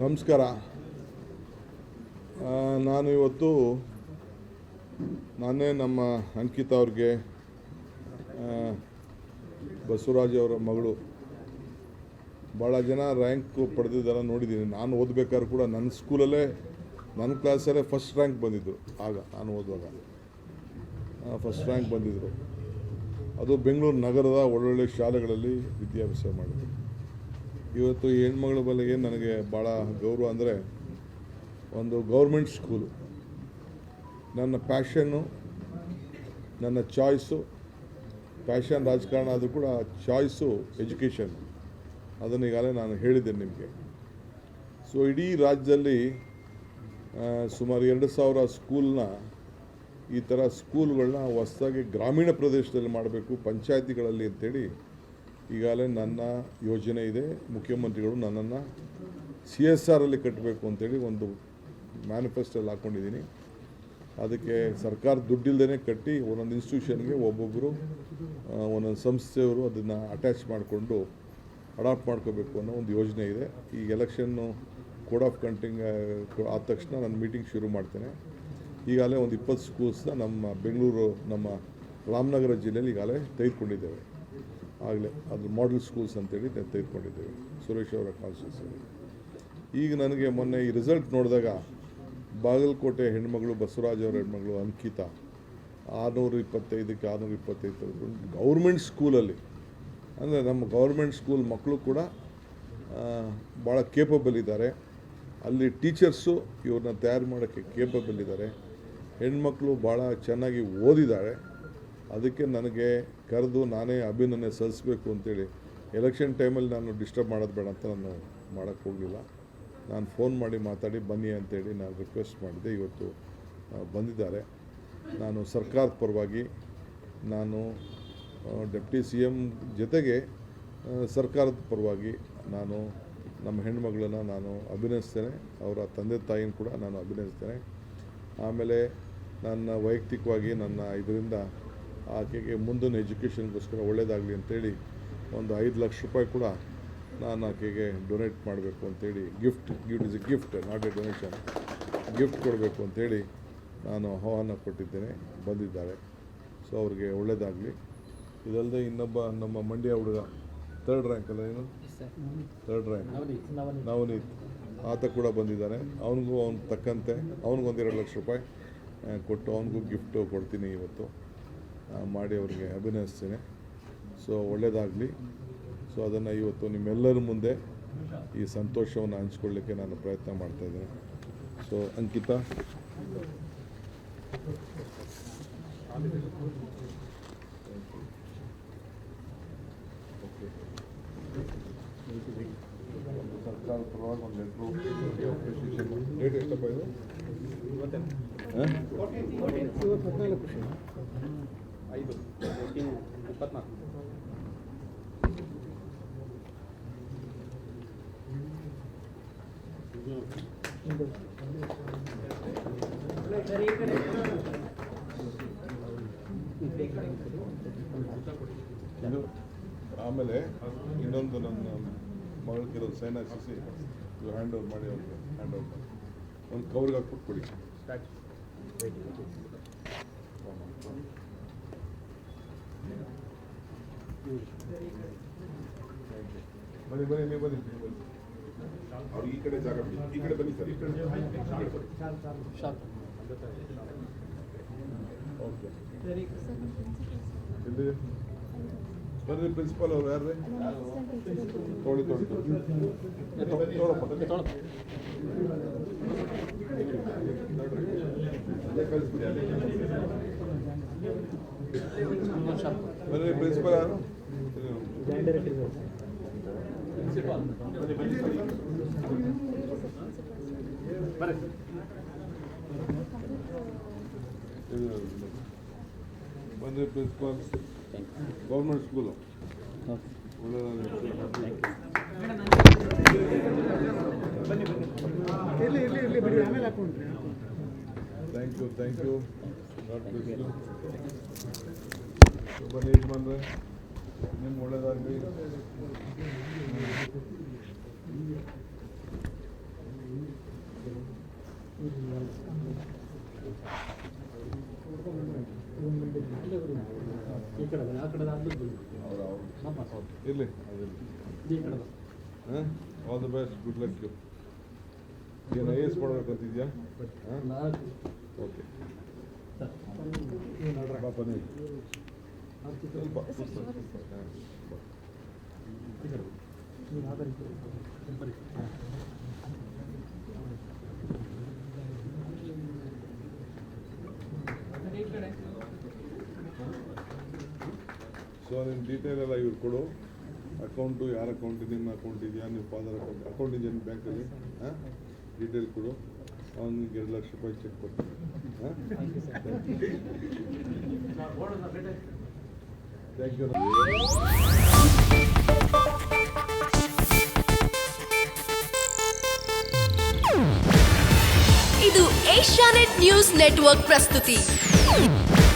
ನಮಸ್ಕಾರ. ನಾನು ಇವತ್ತು ನಾನೇ ನಮ್ಮ ಅಂಕಿತಾ ಅವ್ರಿಗೆ ಬಸವರಾಜ್ ಅವರ ಮಗಳು. ಭಾಳ ಜನ ರ್ಯಾಂಕು ಪಡೆದಿದ್ದಾರೆ ನೋಡಿದ್ದೀನಿ. ನಾನು ಓದಬೇಕಾದ್ರೂ ಕೂಡ ನನ್ನ ಸ್ಕೂಲಲ್ಲೇ ನನ್ನ ಕ್ಲಾಸಲ್ಲೇ ಫಸ್ಟ್ ರ್ಯಾಂಕ್ ಬಂದಿದ್ದರು ಆಗ ನಾನು ಓದುವಾಗ. ಫಸ್ಟ್ ರ್ಯಾಂಕ್ ಬಂದಿದ್ದರು ಅದು ಬೆಂಗಳೂರು ನಗರದ ಒಳ್ಳೊಳ್ಳೆ ಶಾಲೆಗಳಲ್ಲಿ ವಿದ್ಯಾಭ್ಯಾಸ ಮಾಡಿದ್ರು. ಇವತ್ತು ಹೆಣ್ಮಗಳ ಬಲೆಗೆ ನನಗೆ ಭಾಳ ಗೌರವ ಅಂದರೆ ಒಂದು ಗೌರ್ಮೆಂಟ್ ಸ್ಕೂಲು ನನ್ನ ಪ್ಯಾಷನ್ನು ನನ್ನ ಚಾಯ್ಸು ಪ್ಯಾಷನ್ ರಾಜಕಾರಣ ಆದರೂ ಕೂಡ ಚಾಯ್ಸು ಎಜುಕೇಷನ್ ಅದನ್ನು ಈಗಾಗಲೇ ನಾನು ಹೇಳಿದ್ದೇನೆ ನಿಮಗೆ. ಸೊ ಇಡೀ ರಾಜ್ಯದಲ್ಲಿ ಸುಮಾರು ಎರಡು ಸಾವಿರ ಸ್ಕೂಲ್ನ ಈ ಥರ ಸ್ಕೂಲ್ಗಳನ್ನ ಹೊಸದಾಗಿ ಗ್ರಾಮೀಣ ಪ್ರದೇಶದಲ್ಲಿ ಮಾಡಬೇಕು, ಪಂಚಾಯತಿಗಳಲ್ಲಿ ಅಂತೇಳಿ ಈಗಾಗಲೇ ನನ್ನ ಯೋಜನೆ ಇದೆ. ಮುಖ್ಯಮಂತ್ರಿಗಳು ನನ್ನನ್ನು ಸಿ ಎಸ್ ಆರಲ್ಲಿ ಕಟ್ಟಬೇಕು ಅಂತೇಳಿ ಒಂದು ಮ್ಯಾನಿಫೆಸ್ಟೋಲ್ಲಿ ಹಾಕ್ಕೊಂಡಿದ್ದೀನಿ ಅದಕ್ಕೆ ಸರ್ಕಾರ ದುಡ್ಡಿಲ್ಲದೇ ಕಟ್ಟಿ ಒಂದೊಂದು ಇನ್ಸ್ಟಿಟ್ಯೂಷನ್ಗೆ ಒಬ್ಬೊಬ್ಬರು ಒಂದೊಂದು ಸಂಸ್ಥೆಯವರು ಅದನ್ನು ಅಟ್ಯಾಚ್ ಮಾಡಿಕೊಂಡು ಅಡಾಪ್ಟ್ ಮಾಡ್ಕೋಬೇಕು ಅನ್ನೋ ಒಂದು ಯೋಜನೆ ಇದೆ. ಈ ಎಲೆಕ್ಷನ್ನು ಕೋಡ್ ಆಫ್ ಕಂಟಿಂಗ್ ಆದ ತಕ್ಷಣ ನಾನು ಮೀಟಿಂಗ್ ಶುರು ಮಾಡ್ತೇನೆ. ಈಗಾಗಲೇ ಒಂದು ಇಪ್ಪತ್ತು ಸ್ಕೂಲ್ಸ್ನ ನಮ್ಮ ಬೆಂಗಳೂರು, ನಮ್ಮ ರಾಮನಗರ ಜಿಲ್ಲೆಯಲ್ಲಿ ಈಗಾಗಲೇ ತೆಗೆದುಕೊಂಡಿದ್ದೇವೆ. ಆಗಲೇ ಅದು ಮಾಡಲ್ ಸ್ಕೂಲ್ಸ್ ಅಂತೇಳಿ ತೆಗೆದುಕೊಂಡಿದ್ದೇವೆ. ಸುರೇಶ್ ಅವರ ಕಾನ್ಸ್ಟಿಟ್ಯೂನ್ಸಿಯಲ್ಲಿ ಈಗ ನನಗೆ ಮೊನ್ನೆ ಈ ರಿಸಲ್ಟ್ ನೋಡಿದಾಗ ಬಾಗಲಕೋಟೆ ಹೆಣ್ಮಗಳು, ಬಸವರಾಜ್ ಅವರ ಹೆಣ್ಮಗಳು ಅಂಕಿತಾ. ಆರುನೂರ ಇಪ್ಪತ್ತೈದಕ್ಕೆ ಆರುನೂರ ಇಪ್ಪತ್ತೈದು ಗೌರ್ಮೆಂಟ್ ಸ್ಕೂಲಲ್ಲಿ ಅಂದರೆ ನಮ್ಮ ಗೌರ್ಮೆಂಟ್ ಸ್ಕೂಲ್ ಮಕ್ಕಳು ಕೂಡ ಭಾಳ ಕೇಪಬಲ್ ಇದ್ದಾರೆ. ಅಲ್ಲಿ ಟೀಚರ್ಸು ಇವ್ರನ್ನ ತಯಾರು ಮಾಡೋಕ್ಕೆ ಕೇಪಬಲ್ ಇದ್ದಾರೆ. ಹೆಣ್ಮಕ್ಳು ಭಾಳ ಚೆನ್ನಾಗಿ ಓದಿದ್ದಾರೆ. ಅದಕ್ಕೆ ನನಗೆ ಕರೆದು ನಾನೇ ಅಭಿನಂದನೆ ಸಲ್ಲಿಸಬೇಕು ಅಂತೇಳಿ ಎಲೆಕ್ಷನ್ ಟೈಮಲ್ಲಿ ನಾನು ಡಿಸ್ಟರ್ಬ್ ಮಾಡೋದು ಬೇಡ ಅಂತ ನಾನು ಮಾಡೋಕ್ಕೆ ಹೋಗಲಿಲ್ಲ ನಾನು ಫೋನ್ ಮಾಡಿ ಮಾತಾಡಿ ಬನ್ನಿ ಅಂತೇಳಿ ನಾನು ರಿಕ್ವೆಸ್ಟ್ ಮಾಡಿದೆ. ಇವತ್ತು ಬಂದಿದ್ದಾರೆ. ನಾನು ಸರ್ಕಾರದ ಪರವಾಗಿ ನಾನು ಡೆಪ್ಟಿ ಸಿ ಎಂ ಜೊತೆಗೆ ಸರ್ಕಾರದ ಪರವಾಗಿ ನಾನು ನಮ್ಮ ಹೆಣ್ಮಗಳನ್ನ ನಾನು ಅಭಿನಯಿಸ್ತೇನೆ ಅವರ ತಂದೆ ತಾಯಿನ ಕೂಡ ನಾನು ಅಭಿನಯಿಸ್ತೇನೆ ಆಮೇಲೆ ನನ್ನ ವೈಯಕ್ತಿಕವಾಗಿ ನನ್ನ ಇದರಿಂದ ಆಕೆಗೆ ಮುಂದಿನ ಎಜುಕೇಷನ್ಗೋಸ್ಕರ ಒಳ್ಳೇದಾಗಲಿ ಅಂತೇಳಿ ಒಂದು ಐದು ಲಕ್ಷ ರೂಪಾಯಿ ಕೂಡ ನಾನು ಆಕೆಗೆ ಡೊನೇಟ್ ಮಾಡಬೇಕು ಅಂತೇಳಿ gift gift is a gift not a donation gift ಕೊಡಬೇಕು ಅಂತೇಳಿ ನಾನು ಆಹ್ವಾನ ಕೊಟ್ಟಿದ್ದೇನೆ ಬಂದಿದ್ದಾರೆ. ಸೊ ಅವ್ರಿಗೆ ಒಳ್ಳೆಯದಾಗಲಿ ಇದಲ್ಲದೆ ಇನ್ನೊಬ್ಬ ನಮ್ಮ ಮಂಡ್ಯ ಹುಡುಗ ಥರ್ಡ್ ರ್ಯಾಂಕ್ ಅಲ್ಲ ಏನು ಥರ್ಡ್ ರ್ಯಾಂಕ್ ನವನೀತ್. ಆತ ಕೂಡ ಬಂದಿದ್ದಾನೆ ಅವನಿಗೂ ಅವ್ನು ತಕ್ಕಂತೆ ಅವನಿಗೊಂದೆರಡು ಎರಡು ಲಕ್ಷ ರೂಪಾಯಿ ಕೊಟ್ಟು ಅವನಿಗೂ ಗಿಫ್ಟು ಕೊಡ್ತೀನಿ ಇವತ್ತು. ಮಾಡಿ ಅವರಿಗೆ ಅಭಿನಯಿಸ್ತೇನೆ. ಸೊ ಒಳ್ಳೆಯದಾಗಲಿ ಸೊ ಅದನ್ನು ಇವತ್ತು ನಿಮ್ಮೆಲ್ಲರ ಮುಂದೆ ಈ ಸಂತೋಷವನ್ನು ಹಂಚ್ಕೊಳ್ಳಿಕ್ಕೆ ನಾನು ಪ್ರಯತ್ನ ಮಾಡ್ತಾಯಿದ್ದೇನೆ ಸೊ ಅಂಕಿತಾ. ಸರ್ಕಾರ ಸರ್ಕಾರದ ಪರವಾಗಿ ಒಂದು ಲೆಟ್ರು ಎಷ್ಟಪ್ಪ ಇದು ಐದು ಇಪ್ಪತ್ನಾಲ್ಕು. ಇದು ಆಮೇಲೆ ಇನ್ನೊಂದು ನನ್ನ ಮಗಳಿಗಿರೋದು ಸೈನ್ ಹಾಕಿಸಿ ಇದು ಹ್ಯಾಂಡ್ ಓವರ್ ಮಾಡಿ ಅವ್ರಿಗೆ ಹ್ಯಾಂಡ್ ಓವರ್ ಮಾಡಿ. ಒಂದು ಕವ್ರಿಗೆ ಹಾಕ್ಬಿಟ್ಟು ಕೊಡಿ. ಬನ್ನಿ ಬನ್ನಿ ನೀವು ಬನ್ನಿ ನೀವು ಬನ್ನಿ ಅವ್ರು ಈ ಕಡೆ ಜಾಗ ಬಿಡಿ ಈ ಕಡೆ ಬನ್ನಿ ಸರ್ ಈ ಕಡೆ ಈ ಕಡೆ ಬನ್ನಿ ಓಕೆ ಎಲ್ಲಿ ಬರ್ರಿ ಪ್ರಿನ್ಸಿಪಾಲ್ ಅವ್ರು ಯಾರ್ರಿ ತೊಳಿ ತೊಳಿ ತೊಳಿ ತೊಳಪ್ಪ ಅಲ್ಲೇ ಕಳಿಸ್ಬಿಡಿ ಅಲ್ಲೇ ಬರ್ರಿ ಪ್ರಿನ್ಸಿಪಾಲ್ ಯಾರು ಇದು ಬಂದ್ರಿ principal Government school thank you thank you ಬನ್ನಿ ಬಂದರೆ ನಿಮ್ಮ ಒಳ್ಳೇದಾಗಲಿ. Thank you. ಅವ್ರು ಕಡೆ ನಮ್ಮ ಹೌದು ಇರಲಿ. ಈ ಕಡೆ ಹಾಂ? All the best good luck you ಏನು ಐ ಎಸ್ ಮಾಡ್ಬೇಕಂತಿದ್ಯಾ ಹಾಂ? ನಾಲ್ಕು. Okay sir. ಬನ್ನಿ ಸ್ವಲ್ಪ ಕೂತ್ಕೊಳ್ಳಿ. ಹಾಂ, ಬಾ. ಸೊ ನಿಮ್ಮ ಡೀಟೇಲ್ ಎಲ್ಲ ಇವ್ರು ಕೊಡು. ಅಕೌಂಟು ಯಾರ ಅಕೌಂಟ್ ನಿಮ್ಮ ಅಕೌಂಟ್ ಇದೆಯಾ ನಿಮ್ಮ ಫಾದರ್ ಅಕೌಂಟ್ ಅಕೌಂಟ್ ಇದೆಯಾ ನಿಮ್ಮ ಬ್ಯಾಂಕಲ್ಲಿ ಹಾಂ? ಡೀಟೇಲ್ ಕೊಡು. ಅವ್ನಿಗೆ ಎರಡು ಲಕ್ಷ ರೂಪಾಯಿ ಚೆಕ್ ಕೊಡ್ತೀನಿ. ಹಾಂ? ಇದು ಏಷ್ಯಾನೆಟ್ ನ್ಯೂಸ್ ನೆಟ್ವರ್ಕ್ ಪ್ರಸ್ತುತಿ.